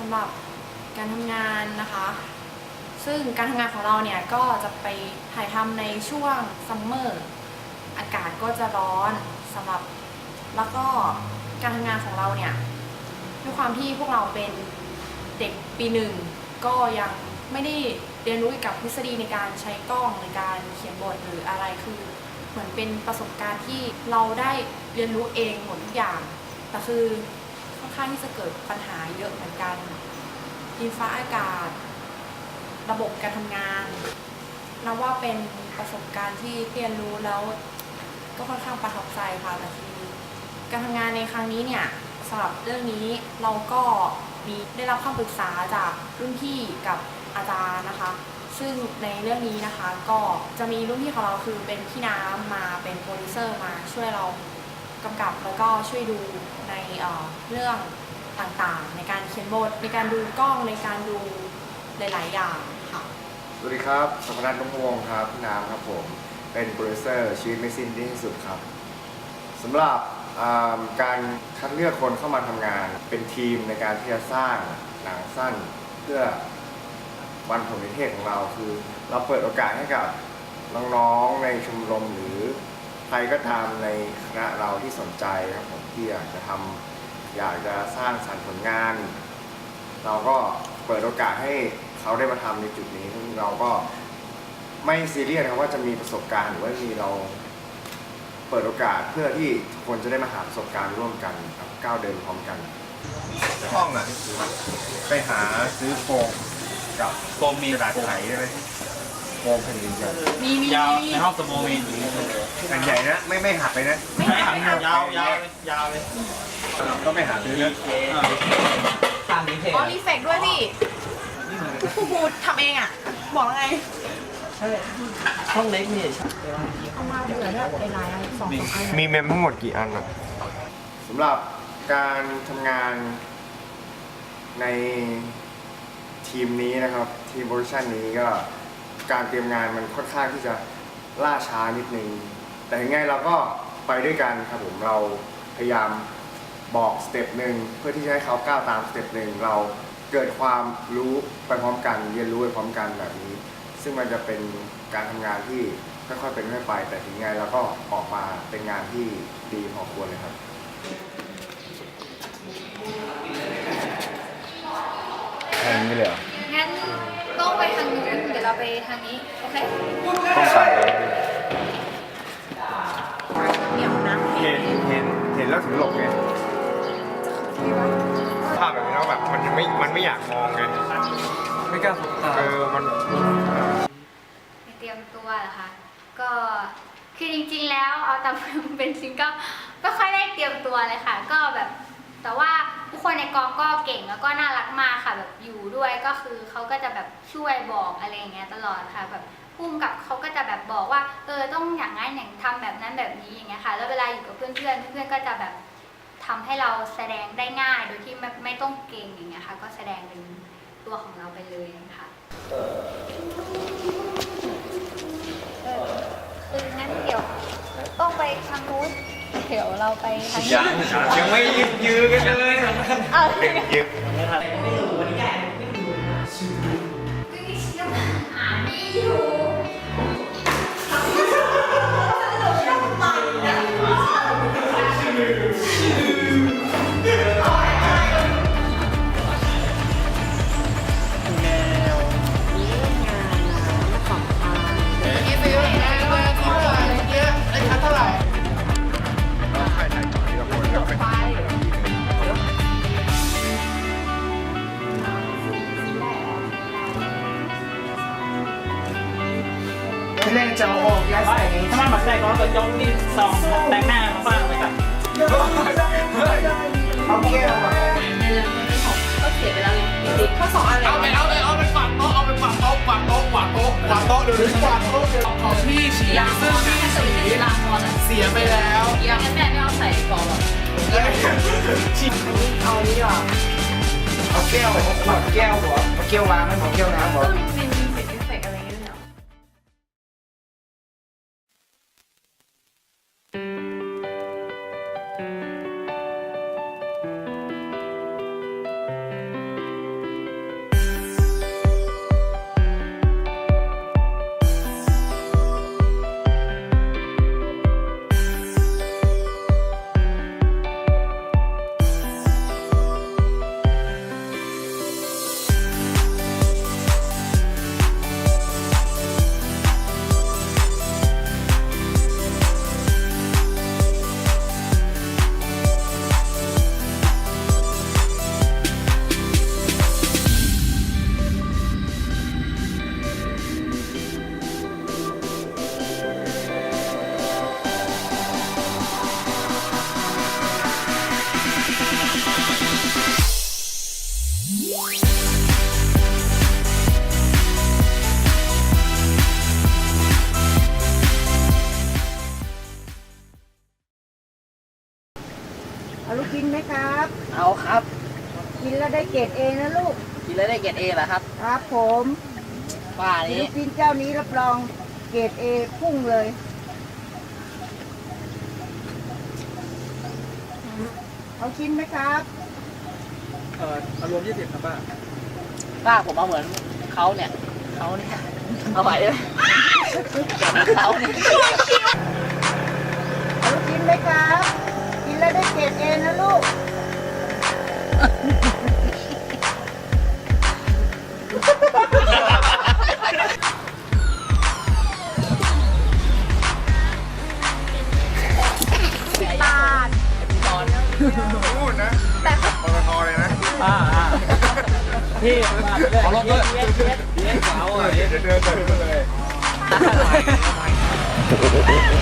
สำหรับการทำงานนะคะ ซึ่งการทำงานของเราเนี่ยก็จะไปถ่ายทำในช่วงซัมเมอร์อากาศก็จะร้อนสำหรับแล้วก็การทำงานของเราเนี่ยด้วยความที่พวกเราเป็นเด็กปีหนึ่งก็ยังไม่ได้เรียนรู้เกี่ยวกับทฤษฎีในการใช้กล้องในการเขียนบทหรืออะไรคือ เหมือนเป็นประสบการณ์ที่เราได้เรียนรู้เองหมดทุกอย่างแต่คือ ข้างที่จะเกิดปัญหาเยอะเหมือนกันดินฟ้าอากาศ ระบบการทำงานนับว่าเป็นประสบการณ์ที่เรียนรู้แล้วก็ค่อนข้างประทับใจค่ะแต่คือการทำงานในครั้งนี้เนี่ยสำหรับเรื่องนี้เราก็มีได้รับคำปรึกษาจากรุ่นพี่กับอาจารย์นะคะ ซึ่งในเรื่องนี้นะคะก็จะมีรุ่นพี่ของเราคือเป็นพี่น้ำมาเป็นโปรดิวเซอร์มาช่วยเรา กำกับแล้วก็ช่วยดูในเเรื่องต่างๆ ในการเขียนบทในการดูกล้องในการดูหลาย ๆ อย่างค่ะ สวัสดีครับสุพนัทนุ่มวงครับพี่น้ำครับผม เป็นโปรดิวเซอร์ชีวิตไม่สิ้นดีที่สุดครับสำหรับการคัดเลือกคนเข้ามาทำงาน เป็นทีมในการที่จะสร้างหนังสั้นเพื่อวันผลนิเทศของเราคือ เราเปิดโอกาสให้กับน้องๆในชมรมหรือ ใครก็ตามในคณะเราที่สนใจครับผมที่อยากจะทำอยากจะสร้างสรรค์ผลงาน เราก็เปิดโอกาสให้เขาได้มาทำในจุดนี้ซึ่งเราก็ไม่ซีเรียสครับว่าจะมีประสบการณ์หรือว่ามีเราเปิดโอกาสเพื่อที่คนจะได้มาหาประสบการณ์ร่วมกันครับก้าวเดินพร้อมกัน ห้องอะ ไปหาซื้อโฟมกับโฟมมีกระดาษไขได้ไหม มแผ่นใหญ่มีมียาวมีในห้องสโมมีแผ่นใหญ่นะ ไม่ไม่หักเลยนะ ไม่หักยาวยาวเลยยาวเลย ก็ไม่หักเลยนะทางนี้เพจอ๋อรีเฟกด้วยพี่ผู้พูดทำเองอะ บอกแล้วไงห้องเล็กนี่เอามาเหลือด้วยหลายๆอันสองสามอันมีเมมทั้งหมดกี่อันอะสำหรับการทำงานในทีมนี้นะครับ ทีมโปรดักชันนี้ก็ การเตรียมงานมันค่อนข้างที่จะล่าช้านิดนึง แต่ยังไงเราก็ไปด้วยกันครับผมเราพยายามบอกสเต็ปหนึ่งเพื่อที่จะให้เขาก้าวตามสเต็ปหนึ่งเราเกิดความรู้ไปพร้อมกัน เรียนรู้ไปพร้อมกันแบบนี้ ซึ่งมันจะเป็นการทำงานที่ค่อยๆเป็นค่อยๆไป แต่ถึงไงเราก็ออกมาเป็นงานที่ดีพอควรเลยครับแค่นี้เลยเหรองั้น ต้องไปทางนู้นเดี๋ยวเราไปทางนี้ โอเคต้องใส่เหนียวน้ำเห็นเห็นเห็นแล้วถึงหลบไงภาพแบบนี้แล้วแบบมันไม่มันไม่อยากมองไงไม่กล้าสบตาเออมันเตรียมตัวเหรอคะก็คือจริงๆแล้วเอาตามเป็นจริงก็ไม่ค่อยได้เตรียมตัวเลยค่ะ ก็แบบ แต่ว่าทุกคนในกองก็เก่งแล้วก็น่ารักมากค่ะแบบอยู่ด้วยก็คือเขาก็จะแบบช่วยบอกอะไรอย่างเงี้ยตลอดค่ะแบบพุ่มกับเขาก็จะแบบบอกว่าเออต้องอย่างนั้นอย่างทำแบบนั้นแบบนี้อย่างเงี้ยค่ะ แล้วเวลาอยู่กับเพื่อนๆเพื่อนก็จะแบบทำให้เราแสดงได้ง่าย โดยที่ไม่ไม่ต้องเก่งอย่างเงี้ยค่ะ ก็แสดงเป็นตัวของเราไปเลยค่ะ เออคืองั้นเดี๋ยวต้องไปทางนู้น เดี๋ยวเราไปทางนี้ยังยังไม่ยืดยื้อกันเลย เออเด็กยืดอ่ ยกนี่ซองแต่งหน้ามาบ้างไปกับเอาแก้วมาข้อสองอะไรเอาไปเอาเลยเอาไปฝากโต๊ะเอาไปฝากโต๊ะฝากโต๊ะฝากโต๊ะฝากโต๊ะหรือฝากโต๊ะของพี่ฉีซึ่งพี่ฉีเสียไปแล้วยังแม่ไม่เอาใส่กล่องหรอฉีเอานี้ดีกว่าเอาแก้วเอาแก้วหัวเอาแก้ววางไม่เอาแก้วน้ำหัวต้องมีมี รดเอนะลูก กินแล้วได้เกรดเอเหรอครับครับผมว่าลูนี้กกินเจ้านี้รับรองเกรดเอพุ่งเลยเอากินไหมครับ เอออารวมยี่สิบครับป้าป้าผมเอาเหมือนเขาเนี่ยเขาเนี่ยเอาไหวเลยเขาเนี่ยเอาลูกกินไหมครับ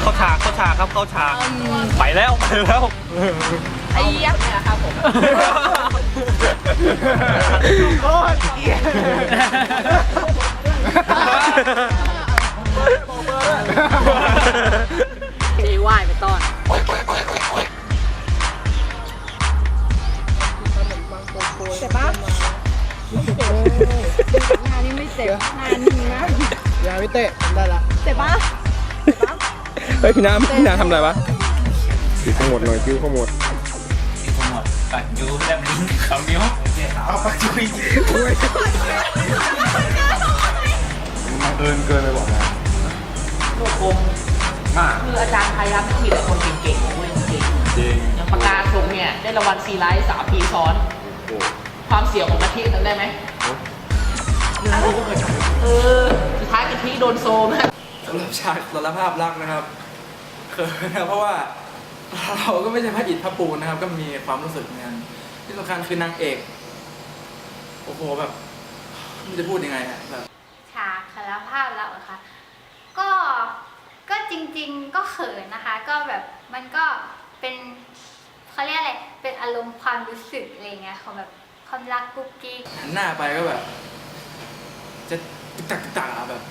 เข้าฉากเข้าฉากครับเข้าฉากไปแล้วไปแล้วไอ้ยักษ์เนี่ยครับผมโคตรเกลียดที่ไหว้ไปต้อนเจ็บปะงานนี้ไม่เสร็จงานนึงนะยาวิเตะได้ละเสร็จปะ เฮ้ยพี่น้ำพี่น้ำทำอะไรวะคิ้วขมวดหน่อยคิ้วขมวดปัดยูแลบลิ้นสองนิ้วเอาปัจจุบันบังเอิญเกินไปบอกนะรวบรวมคืออาจารย์ไทยรับมีแต่คนเก่งๆเว้ยจริงจริงๆอย่างปากกาชมเนี่ยได้รางวัลซีไลท์สามปีซ้อนโอ้โหความเสี่ยงของกะทิจำได้ไหมเออสุดท้ายกะทิโดนโซมฮะสำหรับฉากสารภาพรักนะครับเขินนะเพราะว่าเราก็ไม่ใช่พระอิฐพระปูนนะครับ ก็มีความรู้สึกเหมือนกันที่สำคัญคือนางเอกโอ้โหแบบไม่รู้จะพูดยังไงอะแบบฉากสารภาพแล้วเหรอคะก็ก็จริงๆก็เขินนะคะ ก็แบบมันก็เป็นเขาเรียกอะไรเป็นอารมณ์ความรู้สึกอะไรเงี้ยของแบบความรักกุ๊กกิ๊กหันหน้าไปก็แบบ จะตึกตักตึกตักอะแบบ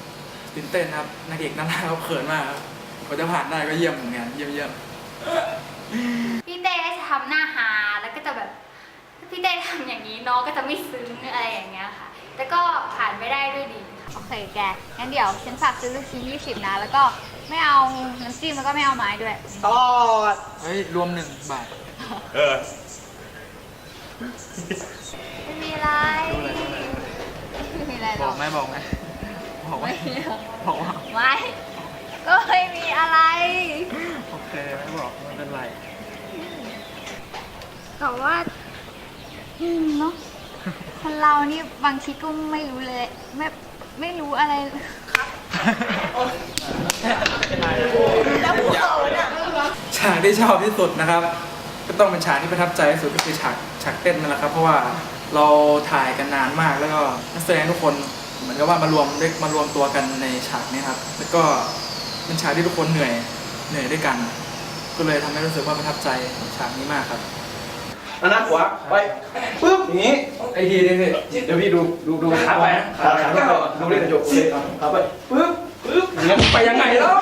ตื่นเต้นครับนางเอกน่ารักเขาเขินมากครับ กว่าจะผ่านได้ก็เยี่ยมเหมือนกันเยี่ยมเยี่ยมพี่เต้ก็จะทำหน้าฮาแล้วก็จะแบบถ้าพี่เต้ทำอย่างนี้น้องก็จะไม่ซึ้งอะไรอย่างเงี้ยค่ะ แต่ก็ผ่านไปได้ด้วยดีโอเคแก งั้นเดี๋ยวฉันฝากซื้อลูกชิ้น20 นะ แล้วก็ไม่เอาน้ำจิ้มแล้วก็ไม่เอาไม้ด้วย ตลอด เฮ้ย รวมหนึ่งบาทเออ ไม่มีอะไรไม่มีอะไรหรบออกกไหมบอกไหมบอกไหมบอกว่า ไม่ ก็ไม่มีอะไร โอเคไม่บอกไม่เป็นไร แต่ว่าอืมเนาะคนเรานี่บางทีก็ไม่รู้เลย ไม่ไม่รู้อะไรฉากที่ชอบที่สุดนะครับ ก็ต้องเป็นฉากที่ประทับใจที่สุดก็คือฉากฉากเต้นนั่นแหละครับ เพราะว่าเราถ่ายกันนานมากแล้วก็นักแสดงทุกคนเหมือนกับว่ามารวมได้มารวมตัวกันในฉากนี้ครับ แล้วก็ เป็นฉากที่ทุกคนเหนื่อยเหนื่อยด้วยกัน ก็เลยทำให้รู้สึกว่าประทับใจฉากนี้มากครับ อันนั้นขวาไปปึ๊บอย่างนี้ไอทีนี่สิเดี๋ยวพี่ดูดูดูขาไปขาขาไปดูเล่นกระจกเลยขาไปปึ๊บปึ๊บไปยังไงแล้วต้อ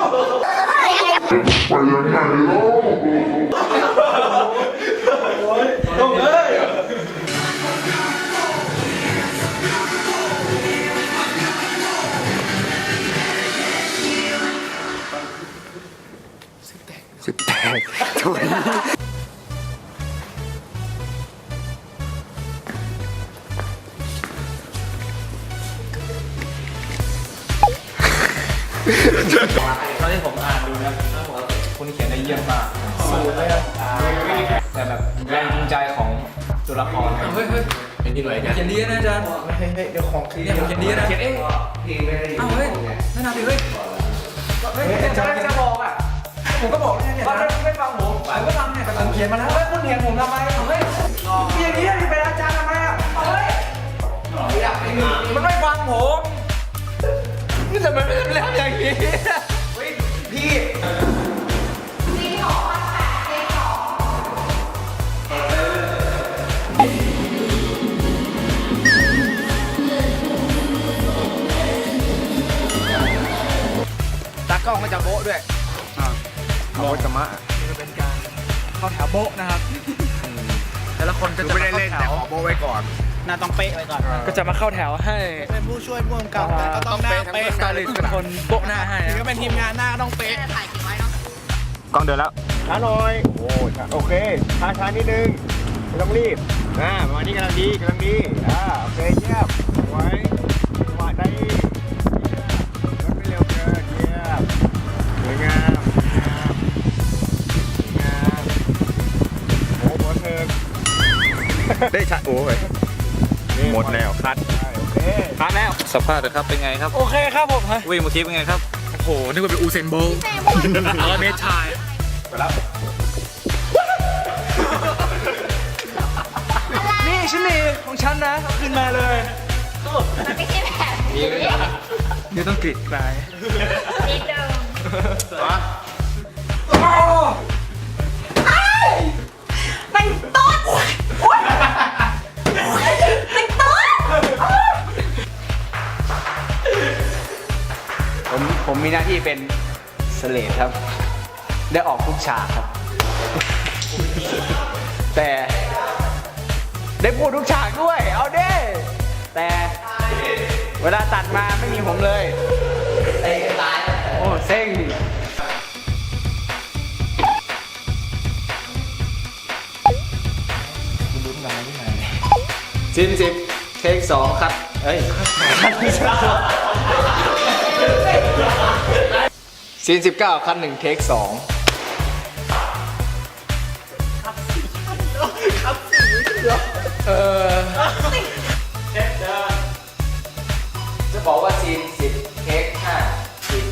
ง ตอนที่ผมอ่านดูนะคุณเขียนได้เยี่ยมมากสูตรเลยแต่แบบแรงจูงใจของตัวละครเฮ้ยเฮ้ยเป็นที่หน่วยกันเขียนดีนะอาจารย์เฮ้ยเดี๋ยวของคืนเนี่ยผมเขียนดีนะเขียนเองพี่ไม่ได้อ้าวเฮ้ยไม่น่าดิเฮ้ยเฮ้ยจะไม่จะบอกอะผมก็บอกแล้วเนี่ยว่าถ้าไม่ฟังผมผมก็ทำเนี่ยแต่ผมเขียนมาแล้วเฮ้ยคุณเห็นผมทำไมเฮ้ยอย่างนี้พี่เป็นอาจารย์ทำไมอะเฮ้ย องก็จะโบ๊ะด้วยเอาวัตมะนี่ก็เป็นการเข้าแถวโบ๊ะนะครับอืมแต่ละคนก็คือจะไม่มาได้เข้าเล่นแถแต่วขอโบไว้ก่อนหน้าต้องเป๊ะไว้ก่อนก็จะมาเข้าแถวให้เป็นผู้ช่วยผู้กำกับแต่ก็ต้องหน้าเป๊ะสไตลิสต์เป็นคนโปะหน้าให้ถึงคจะรับเป็นทีมงานหน้าก็ต้องเป๊ะถ่ายทิ้งไว้เนาะกล้องเดินแล้วช้าหน่อยโอ้ช้าโอเคช้าช้านิดนึงไม่ต้องรีบอ่าประมาณนี้กำลังดีกำลังดีอ่าโอเคเยี่ยมไว้ ได้ชัดโอ้ยหมดแล้วคัดโอเคพักแล้วสภาพเลยครับเป็นไงครับ โอเคครับผมฮะวิ่งเมื่อกี้เป็นไงครับโอ้โหนึกว่าเป็นอูเซนโบลต์ร้อยเมตรชายไปแล้วนี่ฉันนี่ของฉันนะเอาขึ้นมาเลยมันไม่ใช่แบบนี้เดี๋ยวต้องกรีดกลายนิดเดิมมาเป็นต้นเป็น ผมผมมีหน้าที่เป็นสเลดครับ ได้ออกทุกฉากครับ แต่ได้พูดทุกฉากด้วย เอาเด้ แต่เวลาตัดมาไม่มีผมเลยโอ้เซ็งสิบสิบเทคสองครับ เอ้ย ซีนสิบเก้าคันหนึ่งเทคสองเออจะบอกว่าซีนสิบเทคห้าสิบ